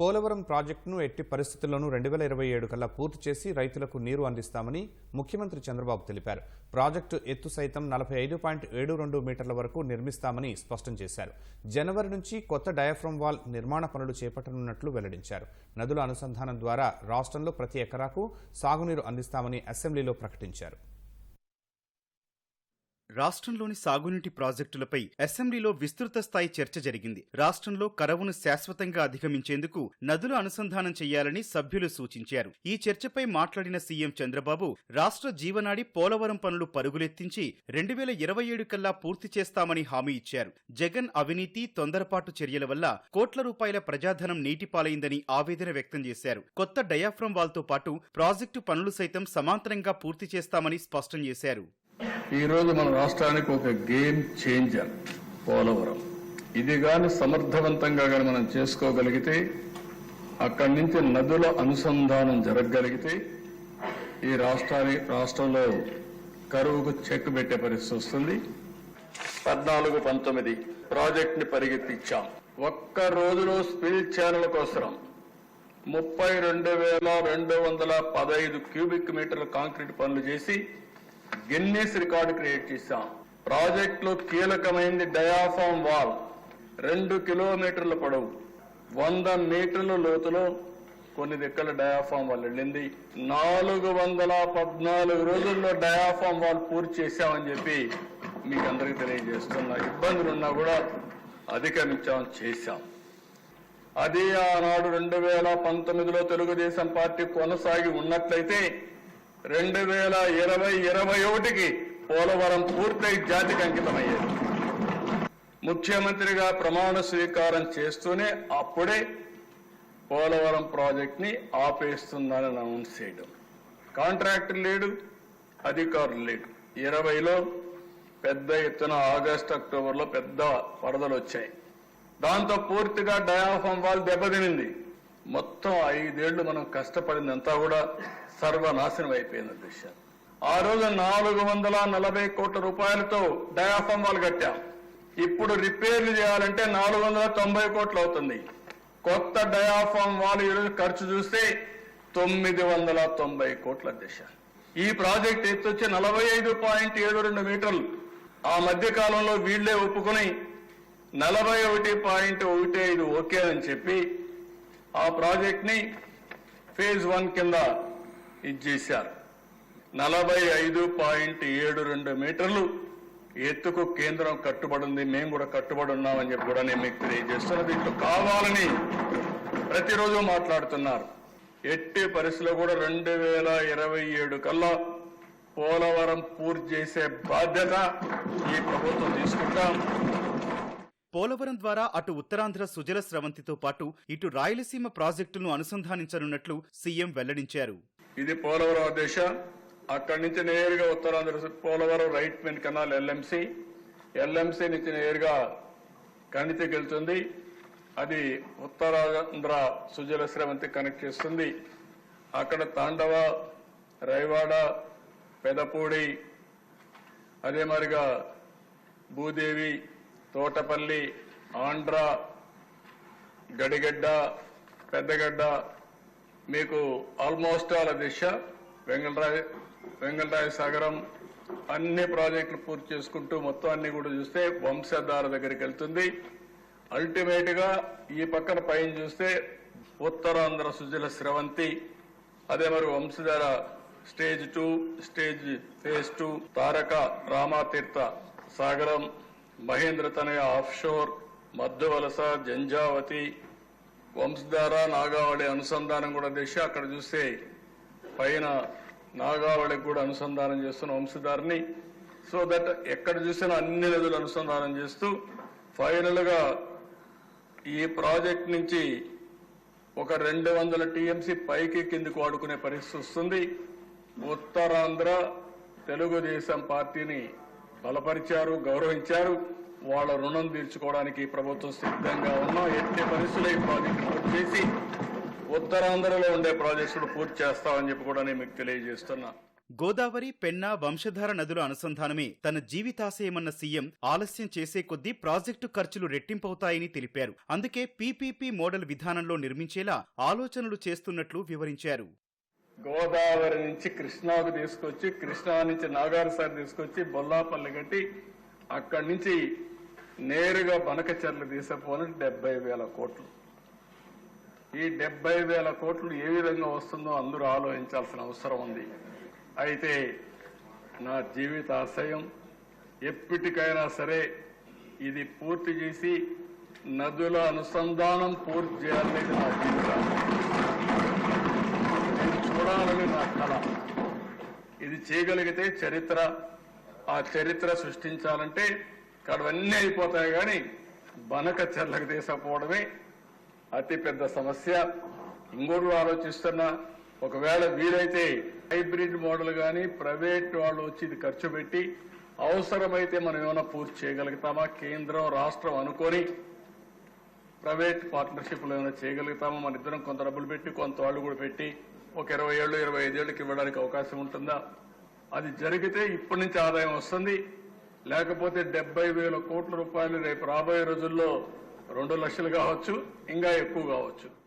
పోలవరం ప్రాజెక్టును ఎట్టి పరిస్థితుల్లోనూ రెండు వేల ఇరవై ఏడు కల్లా పూర్తి చేసి రైతులకు నీరు అందిస్తామని ముఖ్యమంత్రి చంద్రబాబు తెలిపారు. ప్రాజెక్టు ఎత్తు సైతం నలభై ఐదు పాయింట్ ఏడు రెండు మీటర్ల వరకు నిర్మిస్తామని స్పష్టం చేశారు. జనవరి నుంచి కొత్త డయాఫ్రమ్ వాల్ నిర్మాణ పనులు చేపట్టనున్నట్లు వెల్లడించారు. నదుల అనుసంధానం ద్వారా రాష్ట్రంలో ప్రతి ఎకరాకు సాగునీరు అందిస్తామని అసెంబ్లీలో ప్రకటించారు. రాష్ట్రంలోని సాగునీటి ప్రాజెక్టులపై అసెంబ్లీలో విస్తృత స్థాయి చర్చ జరిగింది. రాష్ట్రంలో కరవును శాశ్వతంగా అధిగమించేందుకు నదుల అనుసంధానం చేయాలని సభ్యులు సూచించారు. ఈ చర్చపై మాట్లాడిన సీఎం చంద్రబాబు రాష్ట్ర జీవనాడి పోలవరం పనులు పరుగులెత్తించి రెండు వేల ఇరవై ఏడు కల్లా పూర్తి చేస్తామని హామీ ఇచ్చారు. జగన్ అవినీతి తొందరపాటు చర్యల వల్ల కోట్ల రూపాయల ప్రజాధనం నీటిపాలైందని ఆవేదన వ్యక్తం చేశారు. కొత్త డయాఫ్రమ్ వాల్తో పాటు ప్రాజెక్టు పనులు సైతం సమాంతరంగా పూర్తి చేస్తామని స్పష్టం చేశారు. ఈ రోజు మన రాష్ట్రానికి ఒక గేమ్ చేంజర్ పోలవరం. ఇది కానీ సమర్థవంతంగా కానీ మనం చేసుకోగలిగితే అక్కడి నుంచి నదుల అనుసంధానం జరగగలిగితే ఈ రాష్ట్రాన్ని రాష్ట్రంలో కరువుకు చెక్ పెట్టే పరిస్థితి వస్తుంది. పద్నాలుగు పంతొమ్మిది ప్రాజెక్ట్ని పరిగెత్తించాం ఒక్క రోజులో స్పిల్ ఛానల్ కోసం ముప్పై రెండు వేల రెండు వందల పదహైదు క్యూబిక్ మీటర్ల కాంక్రీట్ పనులు చేసి గిన్నీస్ రికార్డు క్రియేట్ చేశాం. ప్రాజెక్టులో కీలకమైంది డయాఫామ్ వాల్. రెండు కిలోమీటర్ల పొడవు. వంద మీటర్ల లోతులో కొన్ని దిక్కల డయాఫామ్ వాల్ వెళ్ళింది. నాలుగు వందల పద్నాలుగు రోజుల్లో డయాఫామ్ వాల్ పూర్తి చేశామని చెప్పి మీకు అందరికీ తెలియజేస్తున్నా. ఇబ్బందులున్నా కూడా అధిగమించాం చేశాం. అది ఆనాడు రెండు వేల పంతొమ్మిదిలో తెలుగుదేశం పార్టీ కొనసాగి ఉన్నట్లయితే రెండు వేల ఇరవై ఇరవై ఒకటికి పోలవరం పూర్తయి జాతికి అంకితమయ్యేది ముఖ్యమంత్రిగా ప్రమాణ స్వీకారం చేస్తూనే అప్పుడే పోలవరం ప్రాజెక్ట్ని ఆపేస్తుందని అనౌన్స్ చేయడం. కాంట్రాక్టర్ లేడు అధికారులు లేడు ఇరవైలో పెద్ద ఎత్తున ఆగస్టు అక్టోబర్లో పెద్ద వరదలు వచ్చాయి. దాంతో పూర్తిగా డయాఫామ్ వాల్ దెబ్బతినింది. మొత్తం ఐదేళ్ళు మనం కష్టపడిందంతా కూడా సర్వనాశనం అయిపోయింది దిశ ఆ రోజు నాలుగు వందల నలభై కోట్ల రూపాయలతో డయాఫామ్ వాళ్ళు కట్టాం. ఇప్పుడు రిపేర్లు చేయాలంటే నాలుగు వందల తొంభై కోట్లు అవుతుంది. కొత్త డయాఫామ్ వాళ్ళు ఈరోజు ఖర్చు చూస్తే తొమ్మిది వందల తొంభై కోట్ల దిశ. ఈ ప్రాజెక్ట్ ఎత్తొచ్చి నలభై ఐదు పాయింట్ ఏడు రెండు మీటర్లు. ఆ మధ్య కాలంలో వీళ్ళే ఒప్పుకుని నలభై ఒకటి పాయింట్ ఒకటి ఐదు ఓకే అని చెప్పి ఆ ప్రాజెక్ట్ని ఫేజ్ వన్ కింద చేశారు. నలభై ఐదు పాయింట్ ఏడు రెండు మీటర్లు ఎత్తుకు కేంద్రం కట్టుబడి ఉంది మేము కూడా కట్టుబడి ఉన్నామని చెప్పి కూడా నేను మీకు తెలియజేస్తున్నా. దీంట్లో కావాలని ప్రతిరోజు మాట్లాడుతున్నారు. ఎట్టి పరిస్థితిలో కూడా రెండు వేల ఇరవై ఏడు కల్లా పోలవరం పూర్తి చేసే బాధ్యత ఈ ప్రభుత్వం తీసుకుంటాం. పోలవరం ద్వారా అటు ఉత్తరాంధ్ర సుజల స్రవంతితో పాటు ఇటు రాయలసీమ ప్రాజెక్టులను అనుసంధానించనున్నట్లు సీఎం వెల్లడించారు. ఇది పోలవరం దిశ అక్కడి నుంచి నేరుగా Uttarandhra Polavaram right main canal LMC LMC నుంచి నేరుగా కణితికి వెళ్తుంది. అది ఉత్తరాంధ్ర సుజల శ్రవంతి కనెక్ట్ చేస్తుంది. అక్కడ తాండవ రైవాడ పెదపూడి అదే మరిగా భూదేవి తోటపల్లి ఆంధ్ర గడిగడ్డ పెద్దగడ్డ మీకు ఆల్మోస్ట్ ఆల్ దిశ. వెంగళరాయ వెంగళరాయ సాగరం అన్ని ప్రాజెక్టులు పూర్తి చేసుకుంటూ మొత్తం అన్ని కూడా చూస్తే వంశధార దగ్గరికి వెళ్తుంది. అల్టిమేట్గా ఈ పక్కన పైన చూస్తే ఉత్తరాంధ్ర సుజల స్రవంతి అదే మరి Vamsadhara stage two stage phase two Taraka Ramatheertha Sagaram Mahendra Tanaya off shore Madhyavalasa Janjavathi Vamsadhara Nagavali అనుసంధానం కూడా దిశ అక్కడ చూస్తే పైన నాగావళికి కూడా అనుసంధానం చేస్తున్న వంశధారని. సో దట్ ఎక్కడ చూసినా అన్ని నదులు అనుసంధానం చేస్తూ ఫైనల్గా ఈ ప్రాజెక్ట్ నుంచి ఒక రెండు వందల టీఎంసీ పైకి కిందికి వాడుకునే పరిస్థితి వస్తుంది. ఉత్తరాంధ్ర తెలుగుదేశం పార్టీని బలపరిచారు గౌరవించారు. వాళ్ళ రుణం తీర్చుకోవడానికి ప్రభుత్వం సిద్ధంగా ఉన్నాం ఎట్టి పరిస్థితుల్లో ఈ ప్రాజెక్టు పూర్తి చేసి ఉత్తరాంధ్రలో ఉండే ప్రాజెక్టులు పూర్తి చేస్తామని చెప్పి కూడా నేను మీకు తెలియజేస్తున్నా. గోదావరి పెన్నా వంశధార నదుల అనుసంధానమే తన జీవితాశయమన్న సీఎం ఆలస్యం చేసే కొద్దీ ప్రాజెక్టు ఖర్చులు రెట్టింపవుతాయని తెలిపారు. అందుకే పీపీపీ మోడల్ విధానంలో నిర్మించేలా ఆలోచనలు చేస్తున్నట్లు వివరించారు. గోదావరి నుంచి కృష్ణాకు తీసుకొచ్చి కృష్ణా నుంచి నాగార్సారి తీసుకొచ్చి బొల్లాపల్లి కట్టి అక్కడి నుంచి నేరుగా బనకచర్లు తీసుకుపోని డెబ్బై వేల కోట్లు. ఈ డెబ్బై వేల కోట్లు ఏ విధంగా వస్తుందో అందరూ ఆలోచించాల్సిన అవసరం ఉంది. అయితే నా జీవిత ఆశయం ఎప్పటికైనా సరే ఇది పూర్తి చేసి నదుల అనుసంధానం పూర్తి చేయాలనేది నా జీవితం చూడాలని నా కళ ఇది చేయగలిగితే చరిత్ర ఆ చరిత్ర సృష్టించాలంటే కడవన్నీ అయిపోతాయి కానీ బనక చెర్లకు తీసుకుపోవడమే అతి పెద్ద సమస్య. ఇంకోటి ఆలోచిస్తున్నా ఒకవేళ వీలైతే హైబ్రిడ్ మోడల్ కానీ ప్రైవేట్ వాళ్ళు వచ్చి ఇది ఖర్చు పెట్టి అవసరమైతే మనం ఏమైనా పూర్తి చేయగలుగుతామా? కేంద్రం రాష్ట్రం అనుకొని ప్రైవేట్ పార్ట్నర్షిప్లో ఏమైనా చేయగలుగుతామా? మన ఇద్దరం కొంత డబ్బులు పెట్టి కొంత వాళ్ళు కూడా పెట్టి ఒక ఇరవై ఏళ్ళు ఇరవై ఐదేళ్ళకు ఇవ్వడానికి అవకాశం ఉంటుందా? అది జరిగితే ఇప్పటి నుంచి ఆదాయం వస్తుంది. లేకపోతే డెబ్బై వేల కోట్ల రూపాయలు రేపు రాబోయే రోజుల్లో రెండు లక్షలు కావచ్చు ఇంకా ఎక్కువ కావచ్చు.